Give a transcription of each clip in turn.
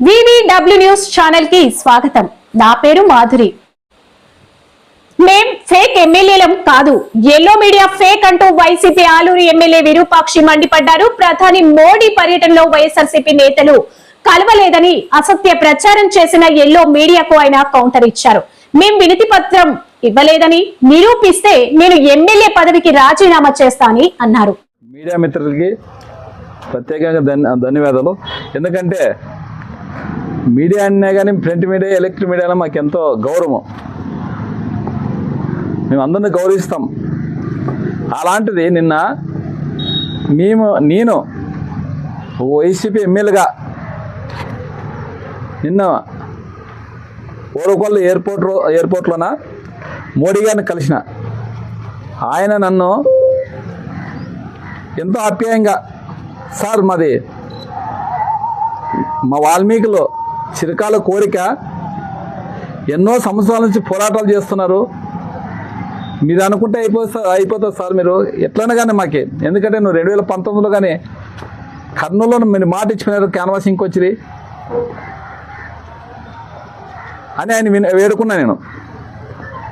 VVW news ఛానల్కి స్వాగతం. నా పేరు మాధురి. మేం ఫేక్ ఎమ్మెల్యేలం కాదు. ఎల్లో మీడియా ఫేక్ అంటూ వైసీపీ ఆలూరు ఎమ్మెల్యే విరూపాక్షి మండిపడ్డారు. ప్రధాని మోడీ పర్యటనలో వైఎస్ఆర్సీపీ నేతలు కలవలేదని అసత్య ప్రచారం చేసిన ఎల్లో మీడియాకు ఆయన కౌంటర్ ఇచ్చారు. మేం వినతి పత్రం ఇవ్వలేదని నిరూపిస్తే నేను ఎమ్మెల్యే పదవికి రాజీనామా చేస్తానని అన్నారు. మీడియా మిత్రులకి ప్రత్యేకంగా ధన్యవాదాలు. ఎందుకంటే మీడియా అన్నా కానీ ప్రింట్ మీడియా ఎలక్ట్రిక్ మీడియాలో మాకు ఎంతో గౌరవం. మేము అందరిని గౌరవిస్తాం. అలాంటిది నిన్న మేము నేను వైసీపీ ఎమ్మెల్యేగా నిన్న ఓరకొల్లు ఎయిర్పోర్ట్ ఎయిర్పోర్ట్లోన మోడీ గారిని కలిసిన. ఆయన నన్ను ఎంతో ఆప్యాయంగా సార్ మాది మా వాల్మీకిలో చిరకాల కోరిక ఎన్నో సంవత్సరాల నుంచి పోరాటాలు చేస్తున్నారు. మీరు అనుకుంటే అయిపోతా అయిపోతుంది సార్ మీరు. ఎట్లైనా కానీ మాకే. ఎందుకంటే నువ్వు రెండు వేల పంతొమ్మిదిలో కానీ కర్నూలులో మీరు మాట ఇచ్చిపోయినారు క్యాన్వాసింగ్కి వచ్చి అని ఆయన విన వేడుకున్నా నేను.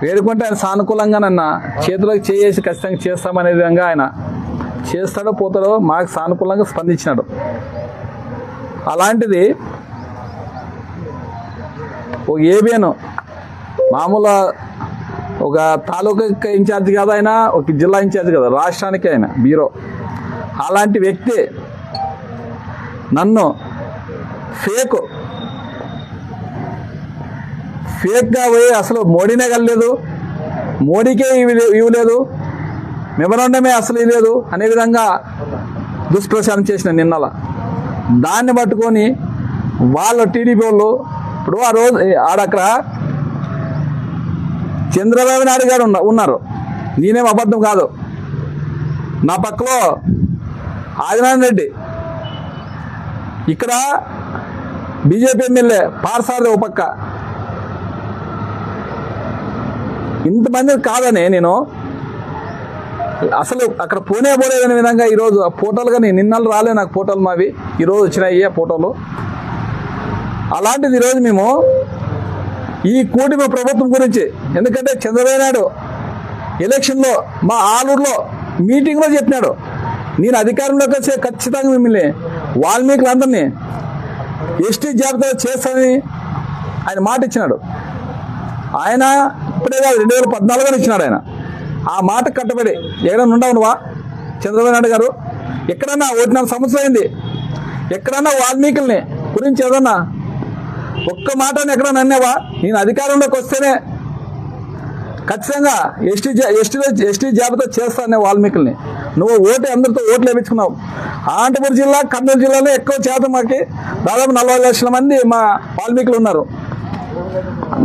వేడుకుంటే ఆయన సానుకూలంగా నన్ను చేతిలోకి చేసి ఖచ్చితంగా చేస్తామనే విధంగా ఆయన చేస్తాడో పోతాడో మాకు సానుకూలంగా స్పందించినాడు. అలాంటిది ఒక ఏబిఎన్ మామూలు ఒక తాలూకా ఇన్ఛార్జ్ కాదు ఆయన ఒక జిల్లా ఇన్ఛార్జ్ కదా రాష్ట్రానికి ఆయన బీరో. అలాంటి వ్యక్తి నన్ను ఫేక్ ఫేక్గా పోయి అసలు మోడీనే కలలేదు మోడీకే ఇవి- ఇవ్వలేదు మెమరాండమే అసలు ఇవ్వలేదు అనే విధంగా దుష్ప్రచారం చేసిన నిన్నలా. దాన్ని పట్టుకొని వాళ్ళ టీడీపీ వాళ్ళు ఇప్పుడు ఆ రోజు ఆడక్కడ చంద్రబాబు నాయుడు గారు ఉన్న ఉన్నారు. నేనేం అబద్ధం కాదు. నా పక్కలో ఆదినారాయణ రెడ్డి. ఇక్కడ బీజేపీ ఎమ్మెల్యే పార్సారథి ఓ పక్క. ఇంతమంది కాదని నేను అసలు అక్కడ పోనే పోలేదనే విధంగా ఈరోజు ఆ ఫోటోలు కానీ నిన్నలు రాలే నాకు ఫోటోలు మావి. ఈరోజు వచ్చినాయి ఆ ఫోటోలు. అలాంటిది ఈరోజు మేము ఈ కూటమి ప్రభుత్వం గురించి ఎందుకంటే చంద్రబాబు నాయుడు ఎలక్షన్లో మా ఆలూరులో మీటింగ్లో చెప్పినాడు. నేను అధికారంలోకి వచ్చే ఖచ్చితంగా మిమ్మల్ని వాల్మీకులందరినీ ఎస్టీ జాబితా చేస్తానని ఆయన మాట ఇచ్చినాడు. ఆయన ఇప్పుడే కాదు రెండు వేల పద్నాలుగులో ఇచ్చినాడు ఆయన. ఆ మాట కట్టబడి ఎక్కడన్నా ఉండవునువా చంద్రబాబు నాయుడు గారు ఎక్కడన్నా ఒకటిన్నర సంవత్సరం అయింది. ఎక్కడన్నా వాల్మీకుల్ని గురించి ఏదన్నా ఒక్క మాట ఎక్కడ నన్నేవా నేను అధికారంలోకి వస్తేనే ఖచ్చితంగా ఎస్టీ ఎస్టీలో ఎస్టీ ఎస్టీ జాబితా చేస్తానే వాల్మీకుల్ని. నువ్వు ఓటు అందరితో ఓట్లు వేయించుకున్నావు అనంతపురం జిల్లా కర్నూలు జిల్లాలో ఎక్కువ శాతం మాకి దాదాపు నలభై లక్షల మంది మా వాల్మీకులు ఉన్నారు.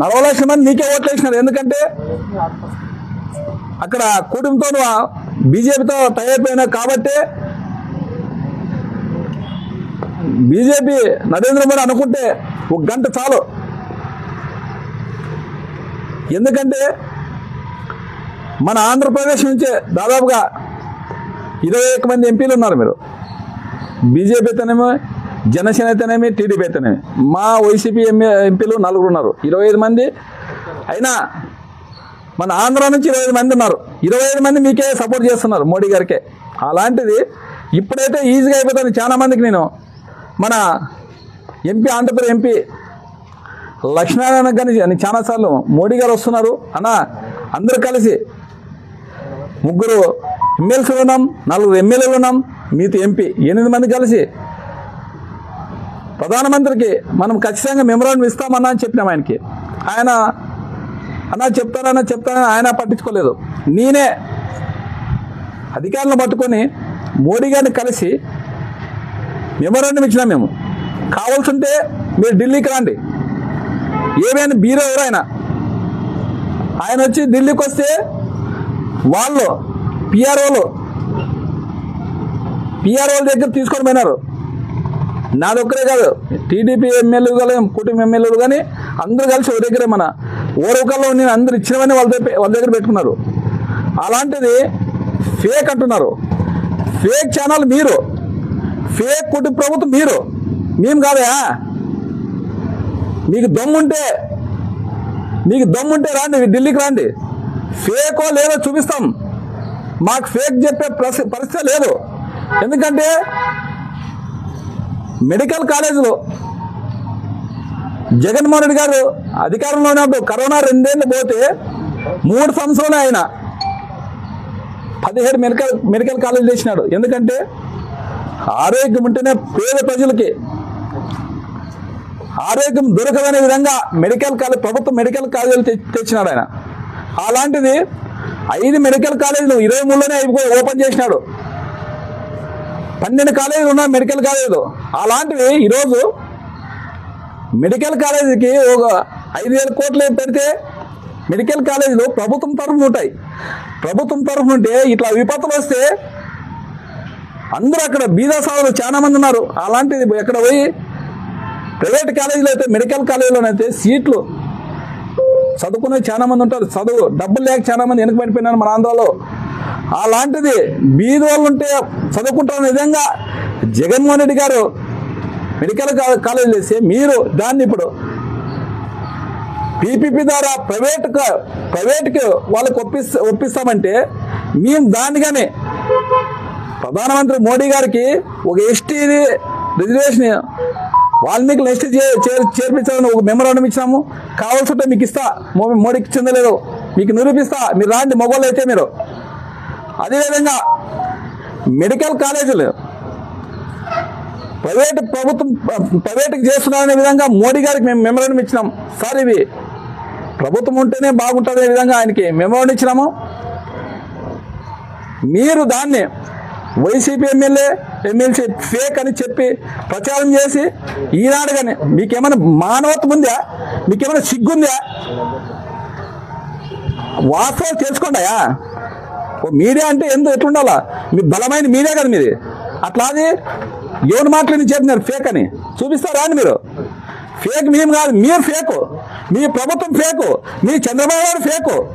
నలభై లక్షల మంది నీకే ఓట్లు వేసినారు. ఎందుకంటే అక్కడ కూటమితో బీజేపీతో తయారైపోయినావు కాబట్టి బీజేపీ నరేంద్ర మోడీ అనుకుంటే ఒక గంట చాలు. ఎందుకంటే మన ఆంధ్రప్రదేశ్ నుంచే దాదాపుగా ఇరవై ఒక్క మంది ఎంపీలు ఉన్నారు మీరు. బీజేపీ అయితేనేమి జనసేన అయితేనేమి టీడీపీ అయితేనేమి. మా వైసీపీ ఎంఏ ఎంపీలు నలుగురు ఉన్నారు. ఇరవై ఐదు మంది. అయినా మన ఆంధ్ర నుంచి ఇరవై ఐదు మంది ఉన్నారు. ఇరవై ఐదు మంది మీకే సపోర్ట్ చేస్తున్నారు మోడీ గారికే. అలాంటిది ఇప్పుడైతే ఈజీగా అయిపోతుంది చాలా మందికి నేను. మన ఎంపీ ఆంధ్రప్రదేశ్ ఎంపీ లక్ష్మీనారాయణ గారిని చాలాసార్లు మోడీ గారు వస్తున్నారు. అన్న అందరూ కలిసి ముగ్గురు ఎమ్మెల్సీలు ఉన్నాం నలుగురు ఎమ్మెల్యేలు ఉన్నాం మీతో ఎంపీ ఎనిమిది మంది కలిసి ప్రధానమంత్రికి మనం ఖచ్చితంగా మెమరాండం ఇస్తామన్నా అని చెప్పినాం ఆయనకి. ఆయన అన్నా చెప్తానన్నా చెప్తానని ఆయన పట్టించుకోలేదు. నేనే అధికారులను పట్టుకొని మోడీ గారిని కలిసి మెమోరాండం ఇచ్చినా మేము. కావాల్సి ఉంటే మీరు ఢిల్లీకి రండి. ఏమైనా బీరో ఎవరైనా. ఆయన వచ్చి ఢిల్లీకి వస్తే వాళ్ళు పిఆర్ఓలు పిఆర్ఓల దగ్గర తీసుకొని పోయినారు. నాది ఒక్కరే కాదు టీడీపీ ఎమ్మెల్యేలు కానీ కుటుంబ ఎమ్మెల్యేలు కానీ అందరూ కలిసి ఒక దగ్గరే మన ఓరవకల్లో నేను అందరు ఇచ్చినవన్నీ వాళ్ళ దగ్గర వాళ్ళ దగ్గర పెట్టుకున్నారు. అలాంటిది ఫేక్ అంటున్నారు. ఫేక్ ఛానల్ మీరు. ఫేక్ కుటుంబ ప్రభుత్వం మీరు. మేము కాదా మీకు దమ్ముంటే మీకు దమ్ముంటే రాండి ఢిల్లీకి రాండి. ఫేకో లేదో చూపిస్తాం. మాకు ఫేక్ చెప్పే పరిస్థితి లేదు. ఎందుకంటే మెడికల్ కాలేజీలో జగన్మోహన్ రెడ్డి గారు అధికారంలో ఉన్నప్పుడు కరోనా రెండేళ్ళు పోతే మూడు సంవత్సరాలే ఆయన. పదిహేడు మెడికల్ మెడికల్ కాలేజీలు చేసినాడు. ఎందుకంటే ఆరోగ్యం ఉంటేనే పేద ప్రజలకి ఆరోగ్యం దొరకదనే విధంగా మెడికల్ కాలేజ్ ప్రభుత్వ మెడికల్ కాలేజీలు తెచ్చినాడు ఆయన. అలాంటిది ఐదు మెడికల్ కాలేజీలు ఇరవై మూడులోనే ఓపెన్ చేసినాడు. పన్నెండు కాలేజీలు ఉన్నాయి మెడికల్ కాలేజీలు. అలాంటివి ఈరోజు మెడికల్ కాలేజీకి ఒక ఐదు వేల కోట్లు పెడితే మెడికల్ కాలేజీలు ప్రభుత్వం తరఫున ఉంటాయి. ప్రభుత్వం తరఫున ఉంటే ఇట్లా విపత్తులు వస్తే అందరూ అక్కడ బీదా సాగులు చాలా మంది ఉన్నారు. అలాంటిది ఎక్కడ పోయి ప్రైవేట్ కాలేజీలో అయితే మెడికల్ కాలేజీలోనైతే సీట్లు చదువుకునే చాలా మంది ఉంటారు. చదువు డబ్బులు లేక చాలా మంది వెనక పడిపోయినారు మన ఆంధ్రలో. అలాంటిది బీద వాళ్ళు ఉంటే చదువుకుంటారు నిజంగా. జగన్మోహన్ రెడ్డి గారు మెడికల్ కాలేజీలు వేస్తే మీరు దాన్ని ఇప్పుడు పీపీపీ ద్వారా ప్రైవేట్ ప్రైవేట్కి వాళ్ళకి ఒప్పిస్తా ఒప్పిస్తామంటే మేము దాన్ని కానీ ప్రధానమంత్రి మోడీ గారికి ఒక ఎస్టీ రిజర్వేషన్ వాల్మీకి ఎస్టీ చేర్పించాలని ఒక మెమరాండం ఇచ్చినాము. కావాల్సి ఉంటే మీకు ఇస్తా. మో- మోడీకి చెందలేదు. మీకు నిరూపిస్తా. మీరు రాండి మొగోళ్ళు అయితే మీరు. అదేవిధంగా మెడికల్ కాలేజీలు ప్రైవేట్ ప్రభుత్వం ప్రైవేట్కి చేస్తున్నారనే విధంగా మోడీ గారికి మేము మెమరాండం ఇచ్చినాం. సార్ ఇవి ప్రభుత్వం ఉంటేనే బాగుంటుంది అనే విధంగా ఆయనకి మెమరాండం ఇచ్చినాము. మీరు దాన్ని వైసీపీ ఎమ్మెల్యే ఎమ్మెల్సీ ఫేక్ అని చెప్పి ప్రచారం చేసి ఈనాడు కానీ మీకేమైనా మానవత్వం ఉందా? మీకేమైనా సిగ్గుందా? వాస్తవాలు తెలుసుకోండియా ఓ మీడియా అంటే ఎందుకు ఎట్లుండాలా? మీ బలమైన మీడియా కదా మీది. అట్లా అది ఎవరు మాట్లాడి చెప్పినారు ఫేక్ అని? చూపిస్తారా అని మీరు? ఫేక్ మేము కాదు మీరు ఫేకు మీ ప్రభుత్వం ఫేకు మీ చంద్రబాబు గారు ఫేకు